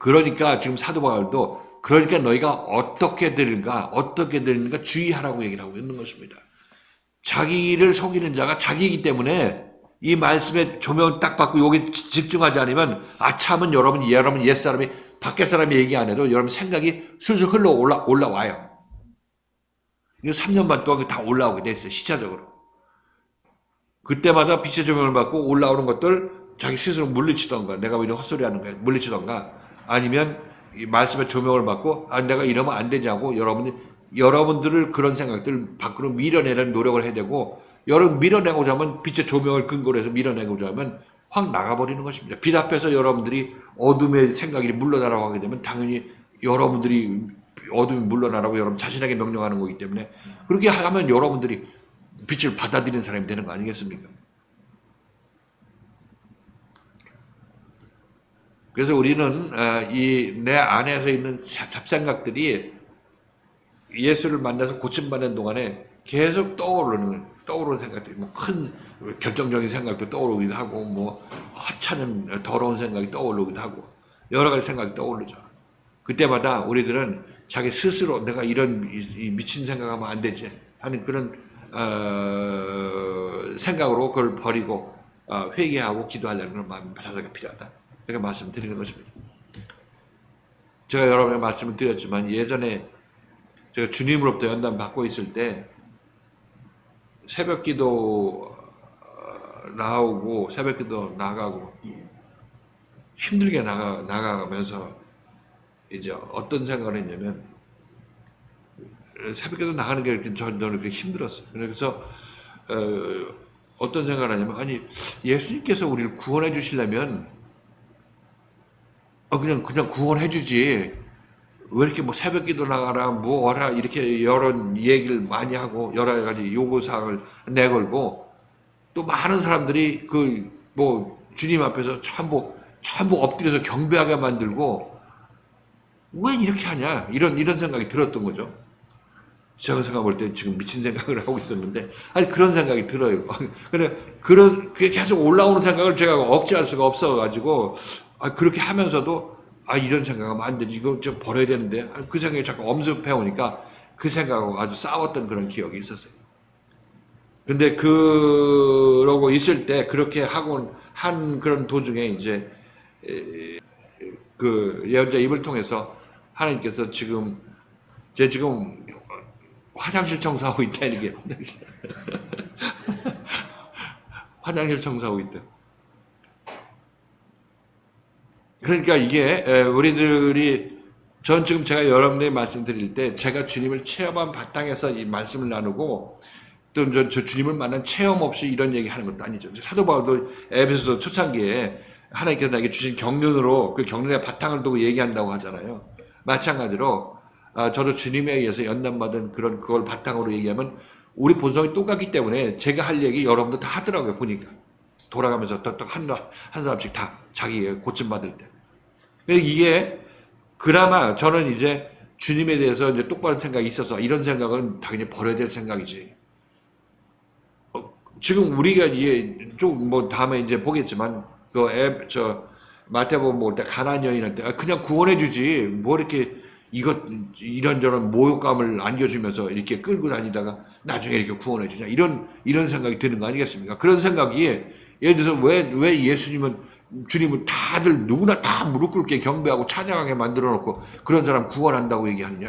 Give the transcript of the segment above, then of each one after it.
그러니까 지금 사도 바울도 그러니까 너희가 어떻게 들는가 어떻게 들는가 주의하라고 얘기를 하고 있는 것입니다. 자기를 속이는 자가 자기이기 때문에 이 말씀에 조명을 딱 받고 여기 집중하지 않으면 아참은 여러분 여러분 옛 사람이 밖에 사람이 얘기 안 해도 여러분 생각이 술술 흘러 올라 올라와요. 이거 3년 반 동안 다 올라오게 돼 있어요 시차적으로. 그때마다 빛의 조명을 받고 올라오는 것들 자기 스스로 물리치던가 내가 왜 이런 헛소리 하는 거야 물리치던가 아니면 이 말씀의 조명을 받고 아 내가 이러면 안 되냐고 여러분이 여러분들을 그런 생각들 밖으로 밀어내는 노력을 해야 되고 여러분 밀어내고자 하면 빛의 조명을 근거로 해서 밀어내고자 하면 확 나가버리는 것입니다. 빛 앞에서 여러분들이 어둠의 생각이 물러나라고 하게 되면 당연히 여러분들이 어둠이 물러나라고 여러분 자신에게 명령하는 거기 때문에 그렇게 하면 여러분들이 빛을 받아들이는 사람이 되는 거 아니겠습니까? 그래서 우리는 이 내 안에서 있는 잡생각들이 예수를 만나서 고침받는 동안에 계속 떠오르는 떠오르는 생각들이 뭐 큰 결정적인 생각도 떠오르기도 하고 뭐 하찮은 더러운 생각이 떠오르기도 하고 여러 가지 생각이 떠오르죠. 그때마다 우리들은 자기 스스로 내가 이런 이 미친 생각하면 안 되지 하는 그런 어, 생각으로 그걸 버리고 어, 회개하고 기도하려는 그런 마음 자세가 필요하다. 이렇게 말씀드리는 것입니다. 제가 여러분의 말씀을 드렸지만 예전에 제가 주님으로부터 연단 받고 있을 때 새벽 기도 어, 나오고 새벽 기도 나가고 힘들게 나가 나가면서 이제 어떤 생각을 했냐면 새벽 기도 나가는 게 이렇게 저는 그렇게 힘들었어요. 그래서 어, 어떤 생각을 하냐면 아니 예수님께서 우리를 구원해 주시려면 어 그냥 그냥 구원해 주지 왜 이렇게 뭐 새벽 기도 나가라 뭐 하라 이렇게 여러 얘기를 많이 하고 여러 가지 요구 사항을 내걸고 또 많은 사람들이 그 뭐 주님 앞에서 전부 전부 엎드려서 경배하게 만들고 왜 이렇게 하냐 이런 이런 생각이 들었던 거죠. 제가 생각 볼때 지금 미친 생각을 하고 있었는데 아니 그런 생각이 들어요. 근데 그런 그게 계속 올라오는 생각을 제가 억제할 수가 없어 가지고 아 그렇게 하면서도 아 이런 생각하면 안 되지 이거 좀 버려야 되는데 아, 그 생각이 자꾸 엄습해 오니까 그 생각하고 아주 싸웠던 그런 기억이 있었어요. 근데 그러고 있을 때 그렇게 하고 한 그런 도중에 이제 에, 그 예언자 입을 통해서 하나님께서 지금 제 지금 화장실 청소하고 있다 화장실 화장실 청소하고 있다. 그러니까 이게 에, 우리들이 전 지금 제가 여러분에게 말씀드릴 때 제가 주님을 체험한 바탕에서 이 말씀을 나누고 또 저, 저 주님을 만난 체험 없이 이런 얘기 하는 것도 아니죠. 사도 바울도 에베소서 초창기에 하나님께서 나에게 주신 경륜으로 그 경륜의 바탕을 두고 얘기한다고 하잖아요. 마찬가지로 아, 저도 주님에 의해서 연단받은 그런 그걸 바탕으로 얘기하면 우리 본성이 똑같기 때문에 제가 할 얘기 여러분도 다 하더라고요 보니까 돌아가면서 떡떡 한, 한 사람씩 다 자기 고침 받을 때. 그래서 이게 그나마 저는 이제 주님에 대해서 이제 똑바른 생각이 있어서 이런 생각은 당연히 버려야 될 생각이지. 어, 지금 우리가 이게 좀뭐 다음에 이제 보겠지만 그앱저 마태복음 볼때 가난 여인한테 아, 그냥 구원해 주지 뭐 이렇게 이것 이런저런 모욕감을 안겨주면서 이렇게 끌고 다니다가 나중에 이렇게 구원해 주냐 이런 이런 생각이 드는 거 아니겠습니까? 그런 생각이 예를 들어서 왜 왜 예수님은 주님은 다들 누구나 다 무릎 꿇게 경배하고 찬양하게 만들어 놓고 그런 사람 구원한다고 얘기하느냐?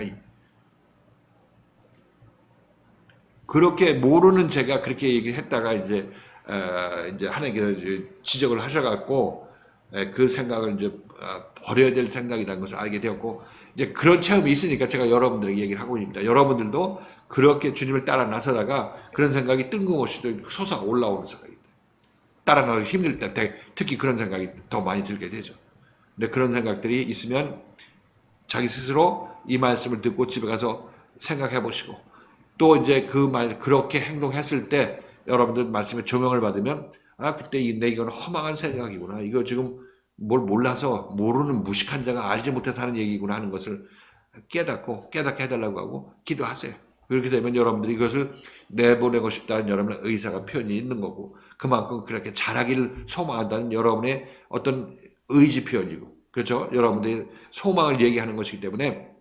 그렇게 모르는 제가 그렇게 얘기를 했다가 이제 어, 이제 하나님께서 지적을 하셔갖고 그 생각을 이제 어, 버려야 될 생각이라는 것을 알게 되었고 이제 그런 체험이 있으니까 제가 여러분들에게 얘기를 하고 있습니다. 여러분들도 그렇게 주님을 따라 나서다가 그런 생각이 뜬금없이 솟아 올라오는 있다. 따라 나서 힘들 때 특히 그런 생각이 더 많이 들게 되죠. 근데 그런 생각들이 있으면 자기 스스로 이 말씀을 듣고 집에 가서 생각해 보시고 또 이제 그 말 그렇게 행동했을 때 여러분들 말씀에 조명을 받으면 아 그때 내 이건 허망한 생각이구나. 이거 지금 뭘 몰라서 모르는 무식한 자가 알지 못해서 하는 얘기구나 하는 것을 깨닫고 깨닫게 해달라고 하고 기도하세요. 그렇게 되면 여러분들이 이것을 내보내고 싶다는 여러분의 의사가 표현이 있는 거고 그만큼 그렇게 잘하기를 소망한다는 여러분의 어떤 의지 표현이고 그렇죠? 여러분들이 소망을 얘기하는 것이기 때문에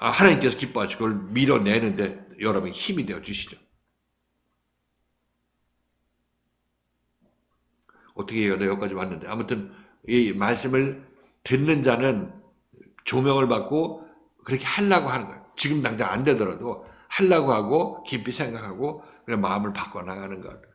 아, 하나님께서 기뻐하시고 그걸 밀어내는데 여러분이 힘이 되어 주시죠. 어떻게 해요? 나 여기까지 왔는데. 아무튼 이 말씀을 듣는 자는 조명을 받고 그렇게 하려고 하는 거예요. 지금 당장 안 되더라도 하려고 하고 깊이 생각하고 그냥 마음을 바꿔 나가는 것.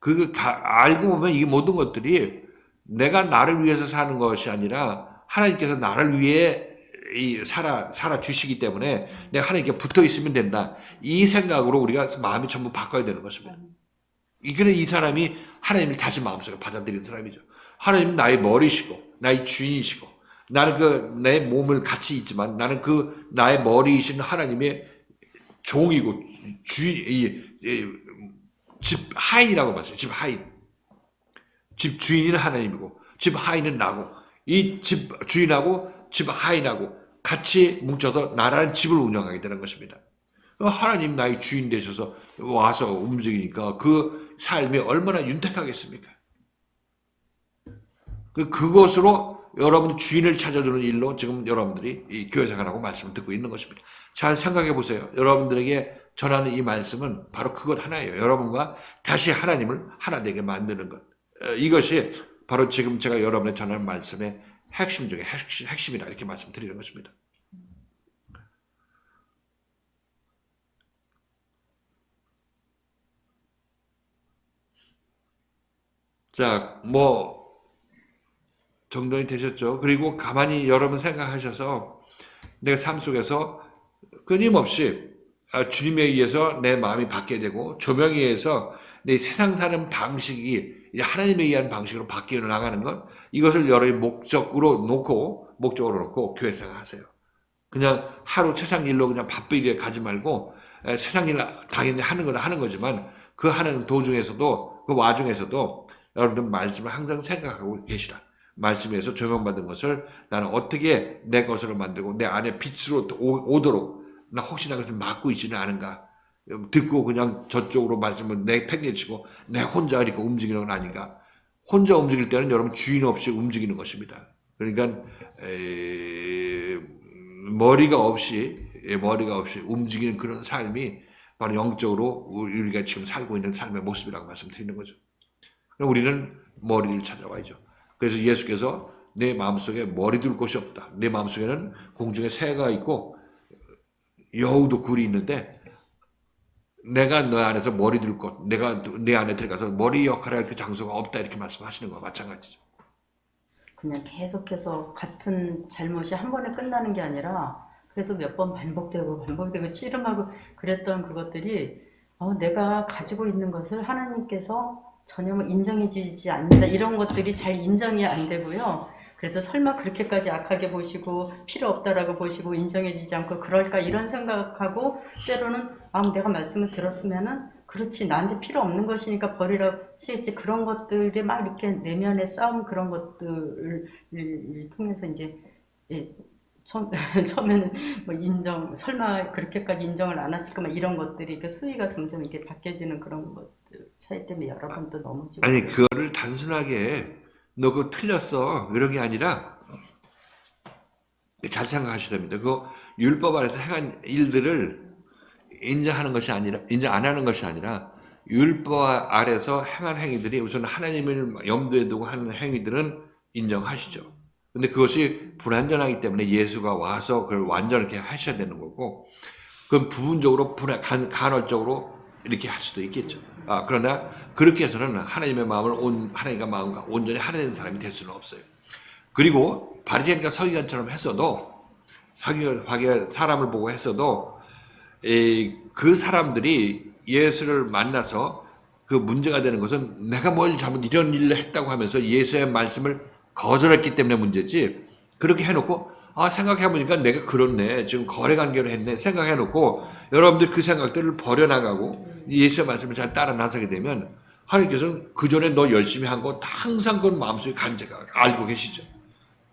그 알고 보면 이 모든 것들이 내가 나를 위해서 사는 것이 아니라 하나님께서 나를 위해 이 살아 살아 주시기 때문에 내가 하나님께 붙어 있으면 된다. 이 생각으로 우리가 마음이 전부 바꿔야 되는 것입니다. 이거는 이 사람이 하나님을 다시 마음속에 받아들이는 사람이죠. 하나님은 나의 머리시고 나의 주인이시고 나는 그 내 몸을 같이 있지만 나는 그 나의 머리이신 하나님의 종이고 주인 집 하인이라고 봤어요. 집 하인. 집 주인은 하나님이고 집 하인은 나고 이 집 주인하고 집 하인하고 같이 뭉쳐서 나라는 집을 운영하게 되는 것입니다. 하나님 나의 주인 되셔서 와서 움직이니까 그 삶이 얼마나 윤택하겠습니까? 그 그것으로 여러분 주인을 찾아주는 일로 지금 여러분들이 이 교회 생활하고 말씀을 듣고 있는 것입니다. 잘 생각해 보세요. 여러분들에게 전하는 이 말씀은 바로 그것 하나예요. 여러분과 다시 하나님을 하나 되게 만드는 것. 이것이 바로 지금 제가 여러분의 전하는 말씀의 핵심 중에 핵심, 이다 이렇게 말씀드리는 것입니다. 자, 뭐 정돈이 되셨죠? 그리고 가만히 여러분 생각하셔서 내가 삶 속에서 끊임없이 아, 주님에 의해서 내 마음이 바뀌게 되고 조명에 의해서 내 세상 사는 방식이 하나님에 의한 방식으로 바뀌어 나가는 것 이것을 여러의 목적으로 놓고 목적으로 놓고 교회 생활하세요. 그냥 하루 세상 일로 그냥 바쁘게 가지 말고 세상 일 당연히 하는 건 하는 거지만 그 하는 도중에서도 그 와중에서도 여러분들 말씀을 항상 생각하고 계시라. 말씀에서 조명받은 것을 나는 어떻게 내 것으로 만들고 내 안에 빛으로 오도록 나 혹시나 그것을 막고 있지는 않은가. 듣고 그냥 저쪽으로 말씀을 내팽개치고 내 혼자 이렇게 움직이는 건 아닌가. 혼자 움직일 때는 여러분 주인 없이 움직이는 것입니다. 그러니까 에, 머리가 없이 머리가 없이 움직이는 그런 삶이 바로 영적으로 우리가 지금 살고 있는 삶의 모습이라고 말씀드리는 거죠. 우리는 머리를 찾아와야죠. 그래서 예수께서 내 마음속에 머리 둘 곳이 없다. 내 마음속에는 공중에 새가 있고 여우도 굴이 있는데 내가 너 안에서 머리 둘 곳, 내가 내 안에 들어가서 머리 역할을 할 그 장소가 없다 이렇게 말씀하시는 거와 마찬가지죠. 그냥 계속해서 같은 잘못이 한 번에 끝나는 게 아니라 그래도 몇 번 반복되고 반복되고 찌름하고 그랬던 그것들이 어, 내가 가지고 있는 것을 하나님께서 전혀 뭐 인정해 주지 않는다 이런 것들이 잘 인정이 안 되고요. 그래도 설마 그렇게까지 악하게 보시고 필요 없다라고 보시고 인정해 주지 않고 그럴까 이런 생각하고 때로는 아 내가 말씀을 들었으면은 그렇지 나한테 필요 없는 것이니까 버리라고 하시겠지. 그런 것들이 막 이렇게 내면의 싸움 그런 것들을 통해서 이제 예, 처음, 처음에는 뭐 인정 설마 그렇게까지 인정을 안 하실까 막 이런 것들이 그 수위가 점점 이렇게 바뀌어지는 그런 것들 차이 때문에 여러분도 너무 좀 아니 그거를 단순하게 너 그거 틀렸어. 이런 게 아니라 잘 생각하셔야 됩니다. 그 율법 안에서 행한 일들을 인정하는 것이 아니라 인정 안 하는 것이 아니라 율법 아래서 행한 행위들이 우선 하나님을 염두에 두고 하는 행위들은 인정하시죠. 근데 그것이 불완전하기 때문에 예수가 와서 그걸 완전하게 하셔야 되는 거고, 그건 부분적으로 간헐적으로 이렇게 할 수도 있겠죠. 아, 그러나 그렇게 해서는 하나님의 마음을 온 하나님과 마음과 온전히 하나 된 사람이 될 수는 없어요. 그리고 바리새인과 서기관처럼 했어도 사기 사람을 보고 했어도 에, 그 사람들이 예수를 만나서 그 문제가 되는 것은 내가 뭘 잘못 이런 일을 했다고 하면서 예수의 말씀을 거절했기 때문에 문제지. 그렇게 해놓고 아 생각해보니까 내가 그렇네 지금 거래 관계로 했네 생각해놓고 여러분들 그 생각들을 버려나가고 예수의 말씀을 잘 따라 나서게 되면 하나님께서는 그 전에 너 열심히 한 거 항상 그건 마음속에 간제가 알고 계시죠.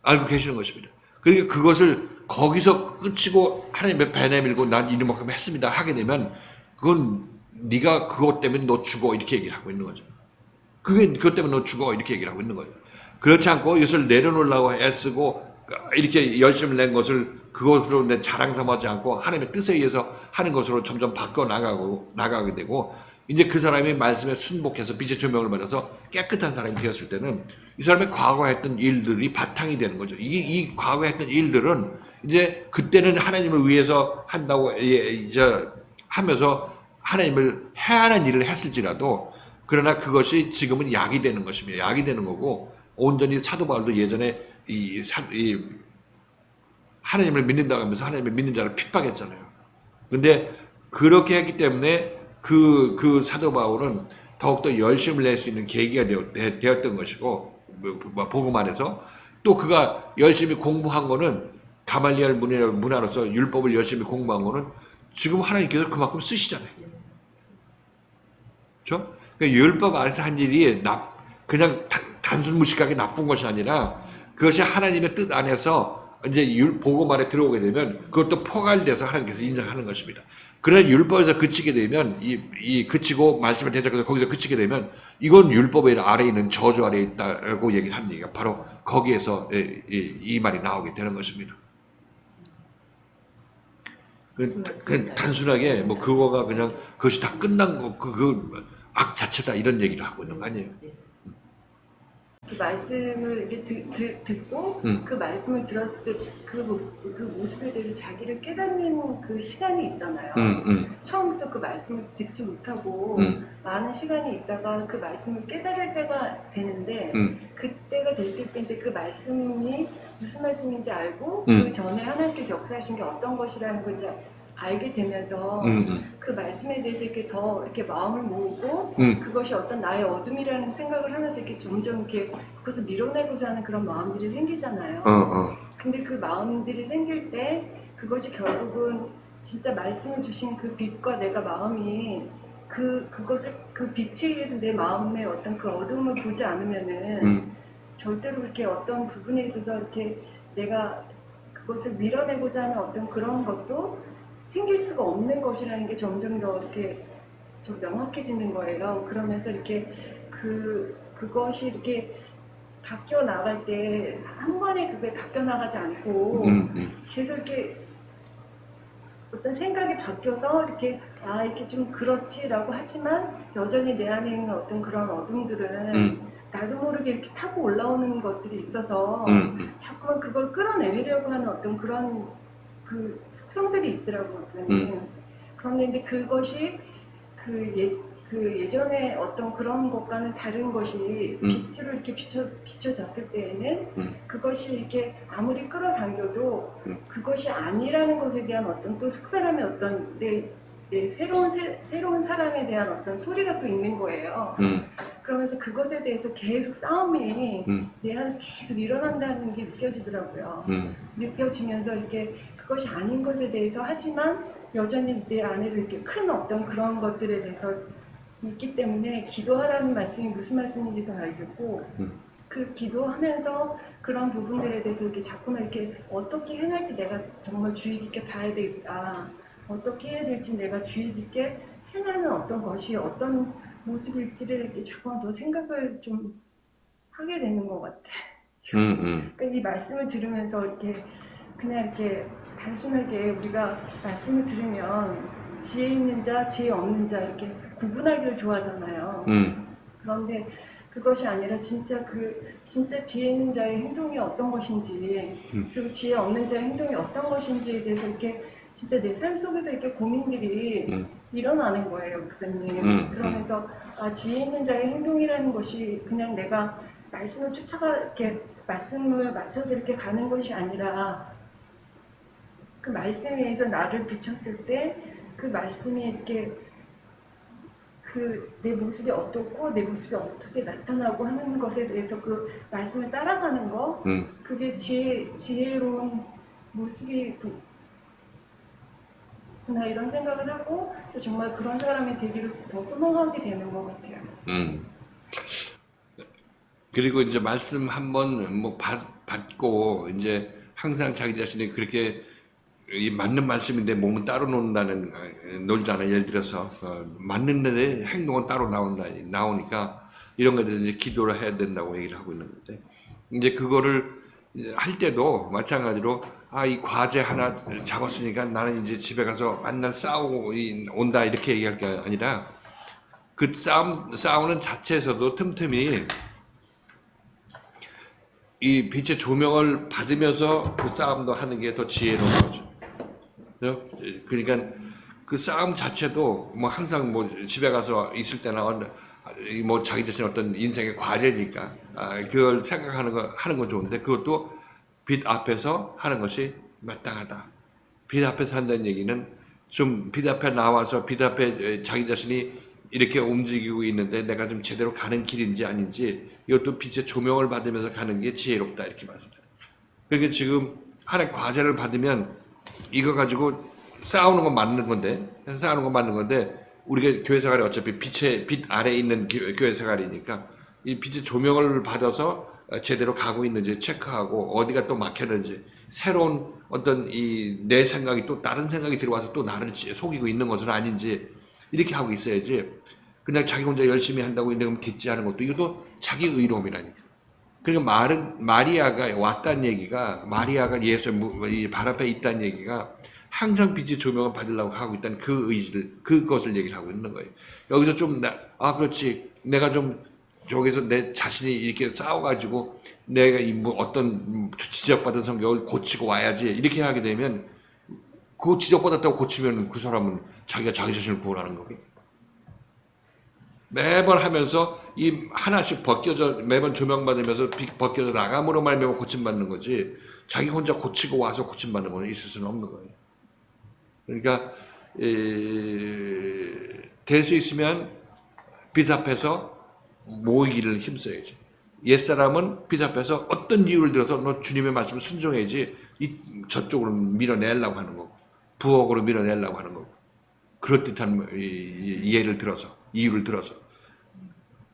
알고 계시는 것입니다. 그러니까 그것을 거기서 끝이고 하나님의 배 내밀고 난 이만큼 했습니다 하게 되면 그건 네가 그것 때문에 너 죽어 이렇게 얘기를 하고 있는 거죠. 그게 그것 때문에 너 죽어 이렇게 얘기를 하고 있는 거예요. 그렇지 않고 이것을 내려놓으려고 애쓰고 이렇게 열심을 낸 것을 그것으로 내 자랑 삼하지 않고 하나님의 뜻에 의해서 하는 것으로 점점 바꿔 나가고 나가게 되고 이제 그 사람이 말씀에 순복해서 빛의 조명을 받아서 깨끗한 사람이 되었을 때는 이 사람의 과거에 했던 일들이 바탕이 되는 거죠. 이, 이 과거에 했던 일들은 이제 그때는 하나님을 위해서 한다고 예, 이제 하면서 하나님을 해하는 일을 했을지라도 그러나 그것이 지금은 약이 되는 것입니다. 약이 되는 거고 온전히 사도 바울도 예전에 이, 사, 이 하나님을 믿는다고 하면서 하나님을 믿는 자를 핍박했잖아요. 근데 그렇게 했기 때문에 그, 그 사도 바울은 더욱더 열심을 낼 수 있는 계기가 되었, 되었던 것이고, 뭐, 뭐, 복음 안에서 또 그가 열심히 공부한 거는 가말리알 문화, 문화로서 율법을 열심히 공부한 거는 지금 하나님께서 그만큼 쓰시잖아요. 그렇죠? 그러니까 율법 안에서 한 일이 나, 그냥 단, 단순 무식하게 나쁜 것이 아니라 그것이 하나님의 뜻 안에서 이제 안에 들어오게 되면 그것도 포괄돼서 하나님께서 인정하는 것입니다. 그러나 율법에서 그치게 되면 이, 이 그치고 말씀을 대적해서 거기서 그치게 되면 이건 율법의 아래에 있는 저주 아래에 있다고 얘기가 바로 거기에서 이, 이, 이 말이 나오게 되는 것입니다. 그, 그 단순하게 뭐 그거가 그냥 그것이 다 끝난 거, 그, 그 악 자체다 이런 얘기를 하고 있는 거 아니에요? 그 말씀을 이제 듣, 듣, 듣고 음. 그 말씀을 들었을 때그 그 모습에 대해서 자기를 깨닫는 그 시간이 있잖아요. 음, 음, 처음부터 그 말씀을 듣지 못하고 음. 많은 시간이 있다가 그 말씀을 깨달을 때가 되는데 음. 그때가 됐을 때 이제 그 말씀이 무슨 말씀인지 알고 음. 그 전에 하나님께서 역사하신 게 어떤 것이라는 걸 이제 알게 되면서 음, 음, 그 말씀에 대해서 이렇게 더 이렇게 마음을 모으고 음. 그것이 어떤 나의 어둠이라는 생각을 하면서 이렇게 점점 이렇게 그것을 밀어내고자 하는 그런 마음들이 생기잖아요. 어, 어, 근데 그 마음들이 생길 때 그것이 결국은 진짜 말씀을 주신 그 빛과 내가 마음이 그 그것을 그 빛에 의해서 내 마음의 어떤 그 어둠을 보지 않으면은 음, 절대로 이렇게 어떤 부분에 있어서 이렇게 내가 그것을 밀어내고자 하는 어떤 그런 것도 생길 수가 없는 것이라는 게 점점 더 이렇게 좀 명확해지는 거예요. 그러면서 이렇게 그 그것이 이렇게 바뀌어 나갈 때 한 번에 그게 바뀌어 나가지 않고 음, 음, 계속 이렇게 어떤 생각이 바뀌어서 이렇게 아 이렇게 좀 그렇지라고 하지만 여전히 내 안에 있는 어떤 그런 어둠들은 음. 나도 모르게 이렇게 타고 올라오는 것들이 있어서 음, 음. 자꾸만 그걸 끌어내리려고 하는 어떤 그런 그 속성들이 있더라고요, 목사님. 음. 그런데 이제 그것이 그, 예, 그 예전에 어떤 그런 것과는 다른 것이 음. 빛으로 이렇게 비춰, 비춰졌을 때에는 음. 그것이 이렇게 아무리 끌어당겨도 음. 그것이 아니라는 것에 대한 어떤 또 속사람의 어떤 내, 내 새로운 새, 새로운 사람에 대한 어떤 소리가 또 있는 거예요. 음, 그러면서 그것에 대해서 계속 싸움이 음. 내 안에서 계속 일어난다는 게 느껴지더라고요. 음, 느껴지면서 이렇게 그것이 아닌 것에 대해서 하지만 여전히 내 안에서 이렇게 큰 어떤 그런 것들에 대해서 있기 때문에 기도하라는 말씀이 무슨 말씀인지도 알겠고 음. 그 기도하면서 그런 부분들에 대해서 이렇게 자꾸만 이렇게 어떻게 행할지 내가 정말 주의 깊게 봐야 되겠다. 어떻게 해야 될지 내가 주의 깊게 행하는 어떤 것이 어떤 모습일지를 이렇게 자꾸만 더 생각을 좀 하게 되는 것 같아. 음, 음. 그러니까 이 말씀을 들으면서 이렇게 그냥 이렇게 단순하게 우리가 말씀을 들으면 지혜 있는 자, 지혜 없는 자 이렇게 구분하기를 좋아하잖아요. 음, 그런데 그것이 아니라 진짜 그 진짜 지혜 있는 자의 행동이 어떤 것인지 음. 그리고 지혜 없는 자의 행동이 어떤 것인지에 대해서 이렇게 진짜 내 삶 속에서 이렇게 고민들이 음. 일어나는 거예요, 목사님. 음, 그러면서 아, 지혜 있는 자의 행동이라는 것이 그냥 내가 말씀을 쫓아가 이렇게 말씀을 맞춰서 이렇게 가는 것이 아니라 그 말씀에 의해서 나를 비췄을 때 그 말씀이 이렇게 그 내 모습이 어떻고 내 모습이 어떻게 나타나고 하는 것에 대해서 그 말씀을 따라가는 거 음. 그게 지혜 지혜로운 모습이 나 이런 생각을 하고 또 정말 그런 사람이 되기를 더 소망하게 되는 것 같아요. 음. 그리고 이제 말씀 한번 뭐 받, 받고 이제 항상 자기 자신이 그렇게 이 맞는 말씀인데 몸은 따로 논다는 어, 놀잖아 예를 들어서 어, 맞는데 행동은 따로 나온다 나오니까 이런 거에 대해서 기도를 해야 된다고 얘기를 하고 있는 건데 이제 그거를 할 때도 마찬가지로 아 이 과제 하나 잡았으니까 나는 이제 집에 가서 맨날 싸우고 이- 온다 이렇게 얘기할 게 아니라 그 싸움 싸우는 자체에서도 틈틈이 이 빛의 조명을 받으면서 그 싸움도 하는 게 더 지혜로운 거죠. 그죠? 그러니까 그 싸움 자체도 뭐 항상 뭐 집에 가서 있을 때나 이뭐 자기 자신 어떤 인생의 과제니까 아, 그걸 생각하는 거 하는 건 좋은데 그것도 빛 앞에서 하는 것이 마땅하다. 빛 앞에서 한다는 얘기는 좀 빛 앞에 나와서 빛 앞에 자기 자신이 이렇게 움직이고 있는데 내가 좀 제대로 가는 길인지 아닌지 이것도 빛의 조명을 받으면서 가는 게 지혜롭다 이렇게 말씀드려요. 그러니까 지금 하나의 과제를 받으면 이거 가지고 싸우는 건 맞는 건데 싸우는 건 맞는 건데 우리가 교회 생활이 어차피 빛의 빛 아래 에 있는 교- 교회 생활이니까 이 빛의 조명을 받아서 제대로 가고 있는지 체크하고 어디가 또 막혔는지 새로운 어떤 이 내 생각이 또 다른 생각이 들어와서 또 나를 지- 속이고 있는 것은 아닌지 이렇게 하고 있어야지 그냥 자기 혼자 열심히 한다고 이러면 듣지 않은 것도 이것도 자기 의로움이라니까. 그러니까 마른, 마리아가 왔다는 얘기가 마리아가 예수의 무- 이발 앞에 있다는 얘기가 항상 빛의 조명을 받으려고 하고 있다는 그 의지를 그것을 얘기를 하고 있는 거예요. 여기서 좀아 그렇지 내가 좀 저기서 내 자신이 이렇게 싸워가지고 내가 이뭐 어떤 지적받은 성격을 고치고 와야지 이렇게 하게 되면 그 지적받았다고 고치면 그 사람은 자기가 자기 자신을 구원하는 거기. 매번 하면서 이 하나씩 벗겨져 매번 조명받으면서 비- 벗겨져 나감으로 말미암아 고침받는 거지 자기 혼자 고치고 와서 고침받는 거는 있을 수는 없는 거예요. 그러니까 될 수 있으면 빛 앞에서 모이기를 힘써야지. 옛사람은 빛 앞에서 어떤 이유를 들어서 너 주님의 말씀 순종해야지 이 저쪽으로 밀어내려고 하는 거고 부엌으로 밀어내려고 하는 거고 그럴듯한 이해를 들어서 이유를 들어서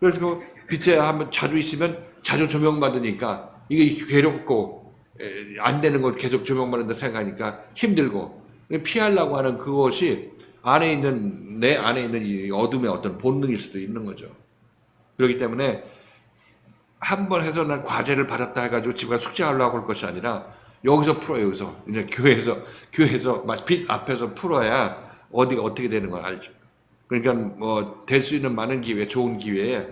그래서 그 빛에 한번 자주 있으면 자주 조명받으니까 이게 괴롭고 에, 안 되는 걸 계속 조명받는다 생각하니까 힘들고 피하려고 하는 그것이 안에 있는 내 안에 있는 이 어둠의 어떤 본능일 수도 있는 거죠. 그렇기 때문에 한 번 해서 난 과제를 받았다 해가지고 집에 숙제하려고 할 것이 아니라 여기서 풀어요 여기서 그냥 교회에서 교회에서 막빛 앞에서 풀어야 어디가 어떻게 되는 걸 알죠. 그러니까 뭐 될 수 있는 많은 기회, 좋은 기회에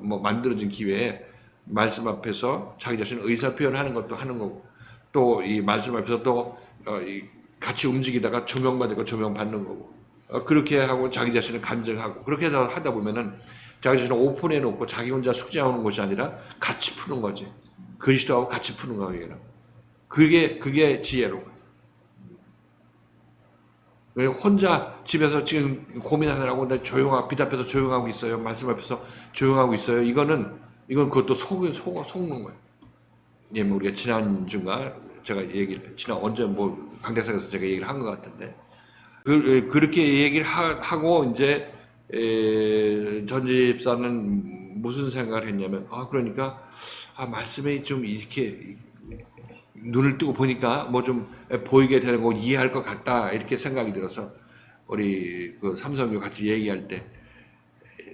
뭐 만들어진 기회에 말씀 앞에서 자기 자신 의사 표현하는 것도 하는 거고 또 이 말씀 앞에서 또 어, 이 같이 움직이다가 조명 받고 조명 받는 거고 어, 그렇게 하고 자기 자신을 간증하고 그렇게 하다 하다 보면은 자기 자신을 오픈해 놓고 자기 혼자 숙제하는 것이 아니라 같이 푸는 거지 그리스도하고 같이 푸는 거예요. 그게 그게 지혜로. 왜 혼자 집에서 지금 고민하느라고 나 조용하고 빛 앞에서 조용하고 있어요. 말씀 앞에서 조용하고 있어요. 이거는 이건 그것도 속, 속, 속는 거예요. 예, 뭐 우리가 지난 주가 제가 얘기를 지난 언제 뭐 강대상에서 제가 얘기를 한 것 같은데 그, 그렇게 얘기를 하, 고 이제 에, 전 집사는 무슨 생각을 했냐면 아 그러니까 아 말씀에 좀 이렇게 눈을 뜨고 보니까 뭐 좀 보이게 거 이해할 것 같다 이렇게 생각이 들어서 우리 그 삼성교 같이 얘기할 때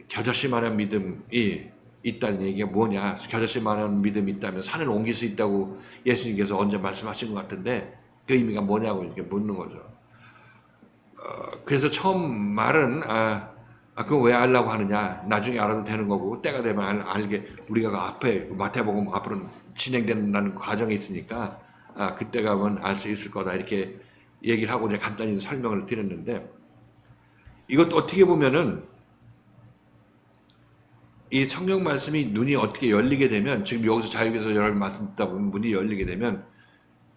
겨자씨만한 믿음이 있다는 얘기가 뭐냐 겨자씨만한 믿음이 있다면 산을 옮길 수 있다고 예수님께서 언제 말씀하신 것 같은데 그 의미가 뭐냐고 이렇게 묻는 거죠. 어, 그래서 처음 말은 아, 아 그거 왜 알라고 하느냐 나중에 알아도 되는 거고 때가 되면 알, 알게 우리가 그 앞에 마태복음 앞으로 진행되는 과정이 있으니까 아 그때 가면 알 수 있을 거다 이렇게 얘기를 하고 이제 간단히 설명을 드렸는데 이것도 어떻게 보면은 이 성경 말씀이 눈이 어떻게 열리게 되면 지금 여기서 자유에서 여러 말씀 듣다 보면 문이 열리게 되면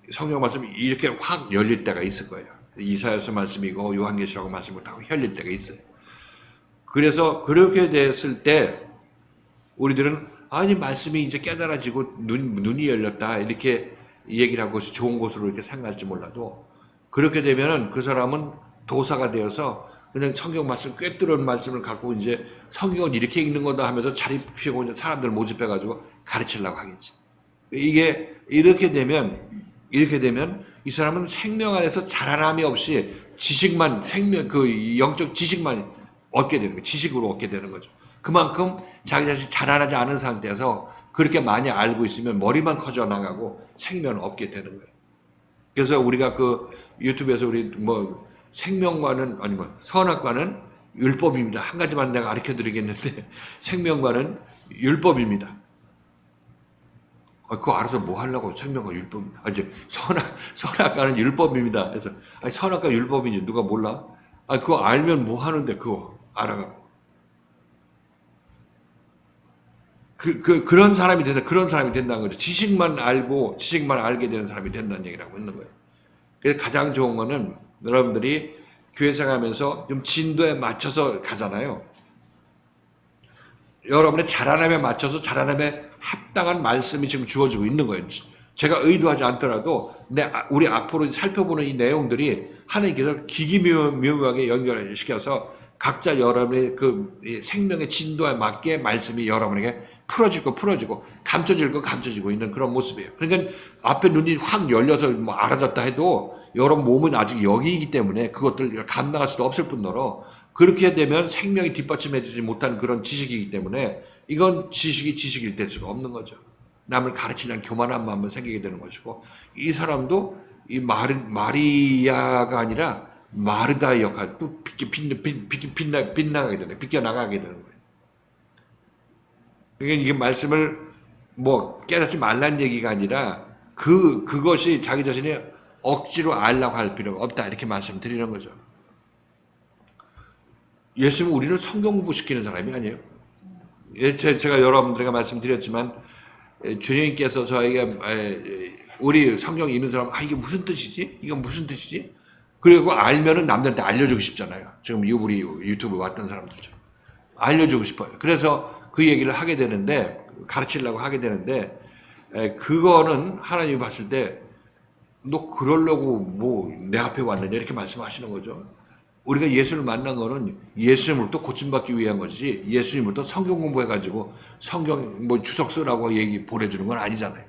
성경 말씀이 이렇게 확 열릴 때가 있을 거예요. 이사야서 말씀이고 요한계시록 말씀이고 다 열릴 때가 있어요. 그래서 그렇게 됐을 때 우리들은 아니 말씀이 이제 깨달아지고 눈, 눈이 열렸다 이렇게 얘기를 하고 좋은 곳으로 이렇게 생각할지 몰라도 그렇게 되면은 그 사람은 도사가 되어서 그냥 성경 말씀 꿰뚫은 말씀을 갖고 이제 성경은 이렇게 읽는 거다 하면서 자리 피우고 이제 사람들 모집해 가지고 가르치려고 하겠지. 이게 이렇게 되면 이렇게 되면 이 사람은 생명 안에서 자라남이 없이 지식만 생명 그 영적 지식만 얻게 되는 거예요. 지식으로 얻게 되는 거죠. 그만큼 자기 자신이 자라나지 않은 상태에서 그렇게 많이 알고 있으면 머리만 커져 나가고 생명은 없게 되는 거예요. 그래서 우리가 그 유튜브에서 우리 뭐 생명과는 아니 뭐 선악과는 율법입니다. 한 가지만 내가 가르쳐 드리겠는데 생명과는 율법입니다. 아, 그거 알아서 뭐 하려고 생명과 율법, 아, 이제 선악, 선악과는 율법입니다. 그래서, 아니, 선악과 율법인지 누가 몰라? 아, 그거 알면 뭐 하는데, 그거 알아가고. 그, 그, 그런 사람이 된다, 그런 사람이 된다는 거죠. 지식만 알고, 지식만 알게 되는 사람이 된다는 얘기라고 있는 거예요. 그래서 가장 좋은 거는 여러분들이 교회 생활하면서 좀 진도에 맞춰서 가잖아요. 여러분의 자라남에 맞춰서 자라남에 합당한 말씀이 지금 주어지고 있는 거예요. 제가 의도하지 않더라도 내 아- 우리 앞으로 살펴보는 이 내용들이 하나님께서 기기묘묘하게 연결시켜서 각자 여러분의 그이 생명의 진도에 맞게 말씀이 여러분에게 풀어지고 풀어지고 감춰지고 감춰지고 있는 그런 모습이에요. 그러니까 앞에 눈이 확 열려서 뭐 알아졌다 해도 여러분 몸은 아직 여기이기 때문에 그것들 감당할 수도 없을 뿐더러 그렇게 되면 생명이 뒷받침해주지 못한 그런 지식이기 때문에 이건 지식이 지식이 될 수가 없는 거죠. 남을 가르치려는 교만한 마음만 생기게 되는 것이고 이 사람도 이 마리, 마리아가 아니라 마르다의 역할 또 빛, 빛, 빛, 빛, 빛나, 빛나가게 되는 빛겨 나가게 되는 거예요. 그러니까 이게 말씀을 뭐 깨닫지 말란 얘기가 아니라 그 그것이 자기 자신이 억지로 알라고 할 필요가 없다 이렇게 말씀드리는 거죠. 예수님은 우리를 성경 공부시키는 사람이 아니에요. 예, 제- 제가 여러분들에게 말씀드렸지만 에, 주님께서 저에게 에, 우리 성경 읽는 사람 아 이게 무슨 뜻이지? 이건 무슨 뜻이지? 그리고 알면은 남들한테 알려주고 싶잖아요. 지금 이 우리 유튜브 왔던 사람들처럼 알려주고 싶어요. 그래서 그 얘기를 하게 되는데 가르치려고 하게 되는데 에, 그거는 하나님이 봤을 때 너 그러려고 뭐 내 앞에 왔느냐 이렇게 말씀하시는 거죠. 우리가 예수를 만난 거는 예수님으로부터 고침받기 위한 것이지 예수님으로부터 성경 공부해가지고 성경 뭐 주석 쓰라고 얘기 보내주는 건 아니잖아요.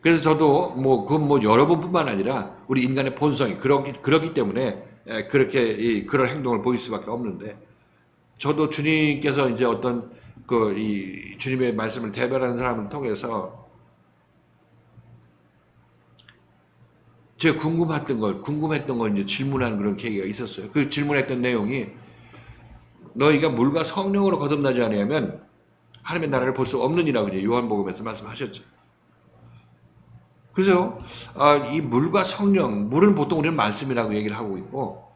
그래서 저도 뭐 그건 뭐 여러분뿐만 아니라 우리 인간의 본성이 그렇기 그렇기 때문에 에, 그렇게 이 그런 행동을 보일 수밖에 없는데 저도 주님께서 이제 어떤 그 이 주님의 말씀을 대변하는 사람을 통해서 제가 궁금했던 걸, 궁금했던 걸 이제 질문하는 그런 계기가 있었어요. 그 질문했던 내용이 너희가 물과 성령으로 거듭나지 않으면 하나님의 나라를 볼 수 없느니라고 이제 요한복음에서 말씀하셨죠. 그래서 아, 이 물과 성령, 물은 보통 우리는 말씀이라고 얘기를 하고 있고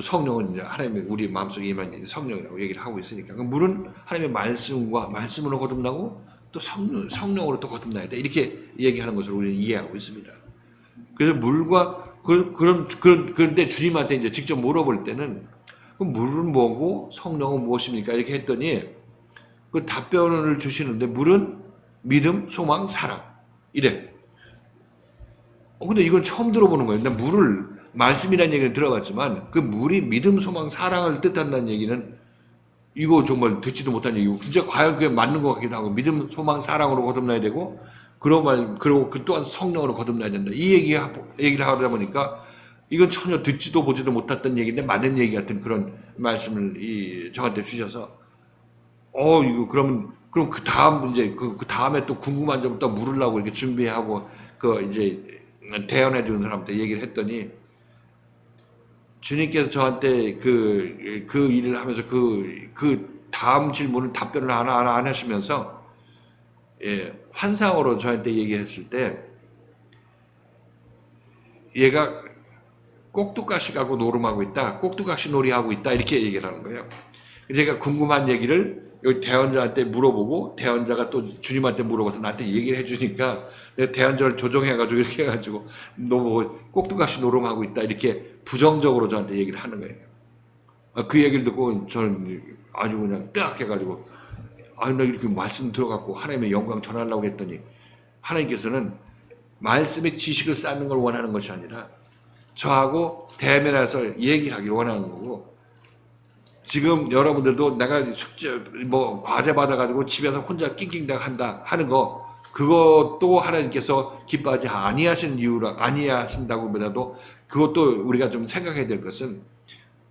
성령은 이제 하나님의 우리 마음속에 임한 이 성령이라고 얘기를 하고 있으니까. 그 물은 하나님의 말씀과 말씀으로 거듭나고 또 성령, 성령으로 또 거듭나야 돼. 이렇게 얘기하는 것을 우리는 이해하고 있습니다. 그래서 물과 그, 그런 그런 그런데 주님한테 이제 직접 물어볼 때는 그 물은 뭐고 성령은 무엇입니까? 이렇게 했더니 그 답변을 주시는데 물은 믿음, 소망, 사랑. 이래. 어, 근데 이건 처음 들어보는 거예요. 근데 물을 말씀이라는 얘기를 들어봤지만 그 물이 믿음, 소망, 사랑을 뜻한다는 얘기는 이거 정말 듣지도 못한 얘기고 진짜 과연 그게 맞는 것 같기도 하고 믿음, 소망, 사랑으로 거듭나야 되고 그런 말 그리고 그 또한 성령으로 거듭나야 된다. 이 얘기 얘기를 하다 보니까 이건 전혀 듣지도 보지도 못했던 얘기인데 맞는 얘기 같은 그런 말씀을 이 저한테 주셔서 어 이거 그러면 그럼 그 다음 이제 그, 그 다음에 또 궁금한 점또 물으려고 이렇게 준비하고 그 이제 대연해 주는 사람한테 얘기를 했더니 주님께서 저한테 그, 그 일을 하면서 그, 그 다음 질문을 답변을 하나, 하나 안 하시면서, 예, 환상으로 저한테 얘기했을 때, 얘가 꼭두가시 가고 노름하고 있다, 꼭두가시 놀이하고 있다, 이렇게 얘기를 하는 거예요. 제가 궁금한 얘기를 여기 대원자한테 물어보고 대원자가 또 주님한테 물어봐서 나한테 얘기를 해주니까 내가 대원자를 조정해가지고 이렇게 해가지고 너무 꼭두가시 노름하고 있다 이렇게 부정적으로 저한테 얘기를 하는 거예요. 아, 그 얘기를 듣고 저는 아주 그냥 뜨악 해가지고 아니 나 이렇게 말씀 들어갖고 하나님의 영광 전하려고 했더니 하나님께서는 말씀의 지식을 쌓는 걸 원하는 것이 아니라 저하고 대면해서 얘기하기를 원하는 거고 지금 여러분들도 내가 숙제 뭐 과제 받아가지고 집에서 혼자 낑낑당 한다 하는 거 그것도 하나님께서 기뻐하지 아니하시는 이유라 아니하신다고 보다도 그것도 우리가 좀 생각해야 될 것은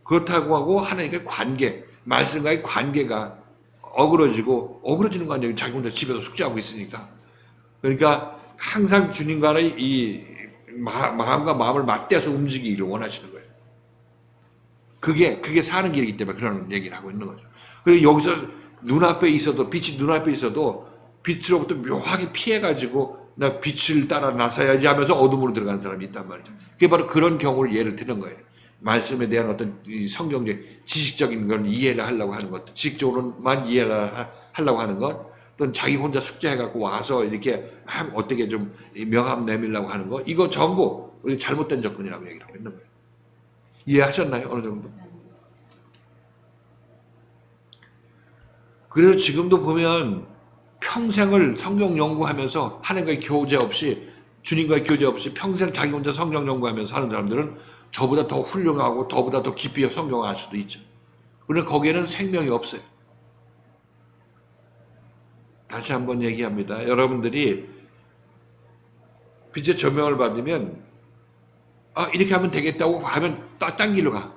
그렇다고 하고 하나님과의 관계 말씀과의 관계가 어그러지고 어그러지는 거 아니에요. 자기 혼자 집에서 숙제하고 있으니까. 그러니까 항상 주님과의 이 마, 마음과 마음을 맞대서 움직이기를 원하시는 거예요. 그게 그게 사는 길이기 때문에 그런 얘기를 하고 있는 거죠. 그리고 여기서 눈앞에 있어도 빛이 눈앞에 있어도 빛으로부터 묘하게 피해 가지고 나 빛을 따라 나서야지 하면서 어둠으로 들어가는 사람이 있단 말이죠. 그게 바로 그런 경우를 예를 드는 거예요. 말씀에 대한 어떤 이 성경적 지식적인 건 이해를 하려고 하는 것, 지식적으로만 이해를 하- 하려고 하는 것, 또는 자기 혼자 숙제해갖고 와서 이렇게 하- 어떻게 좀 명함 내밀려고 하는 거, 이거 전부 우리 잘못된 접근이라고 얘기를 하고 있는 거예요. 이해하셨나요? 어느 정도? 그래서 지금도 보면 평생을 성경 연구하면서 하나님과의 교제 없이 주님과의 교제 없이 평생 자기 혼자 성경 연구하면서 하는 사람들은 저보다 더 훌륭하고 저보다 더 깊이 성경을 알 수도 있죠. 그런데 거기에는 생명이 없어요. 다시 한번 얘기합니다. 여러분들이 빛의 조명을 받으면 아 이렇게 하면 되겠다고 하면 딱딴 길로 가.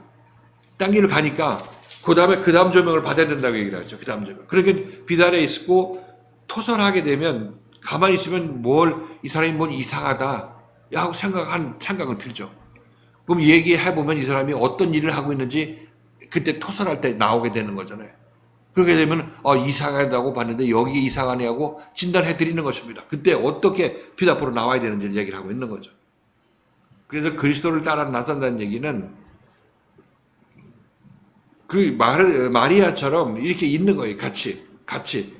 딴 길로 가니까 그 다음에 그 다음 조명을 받아야 된다고 얘기를 하죠. 그 다음 조명. 그러니까 비단에 있고 토설하게 되면 가만히 있으면 뭘 이 사람이 뭔 이상하다 하고 생각한 생각은 들죠. 그럼 얘기해 보면 이 사람이 어떤 일을 하고 있는지 그때 토설할 때 나오게 되는 거잖아요. 그렇게 되면 어, 이상하다고 봤는데 여기 이상하네 하고 진단해 드리는 것입니다. 그때 어떻게 빛 앞으로 나와야 되는지를 얘기를 하고 있는 거죠. 그래서 그리스도를 따라 나선다는 얘기는 그 마리아처럼 이렇게 있는 거예요. 같이. 같이.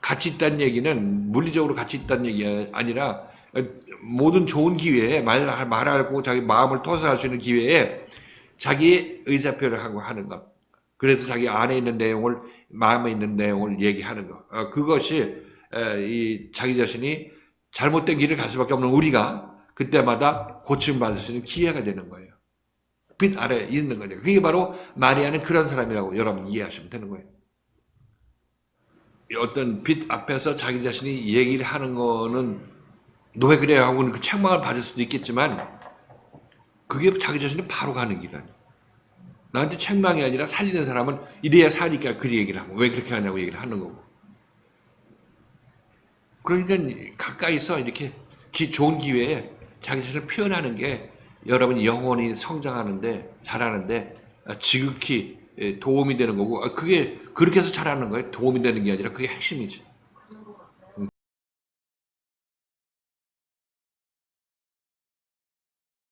같이 있다는 얘기는 물리적으로 같이 있다는 얘기가 아니라 모든 좋은 기회에 말, 말하고 자기 마음을 토설할 수 있는 기회에 자기 의사표를 하고 하는 것. 그래서 자기 안에 있는 내용을, 마음에 있는 내용을 얘기하는 것. 어, 그것이 에, 이 자기 자신이 잘못된 길을 갈 수밖에 없는 우리가 그때마다 고침받을 수 있는 기회가 되는 거예요. 빛 아래 있는 거죠. 그게 바로 마리아는 그런 사람이라고 여러분 이해하시면 되는 거예요. 어떤 빛 앞에서 자기 자신이 얘기를 하는 거는 너 왜 그래 하고는 그 책망을 받을 수도 있겠지만 그게 자기 자신이 바로 가는 길 아니에요. 나한테 책망이 아니라 살리는 사람은 이래야 사니까 그 얘기를 하고 왜 그렇게 하냐고 얘기를 하는 거고. 그러니까 가까이서 이렇게 기- 좋은 기회에 자기 자신을 표현하는 게 여러분이 영혼이 성장하는데 잘하는데 지극히 예, 도움이 되는 거고 아, 그게 그렇게 해서 잘하는 거예요. 도움이 되는 게 아니라 그게 핵심이지.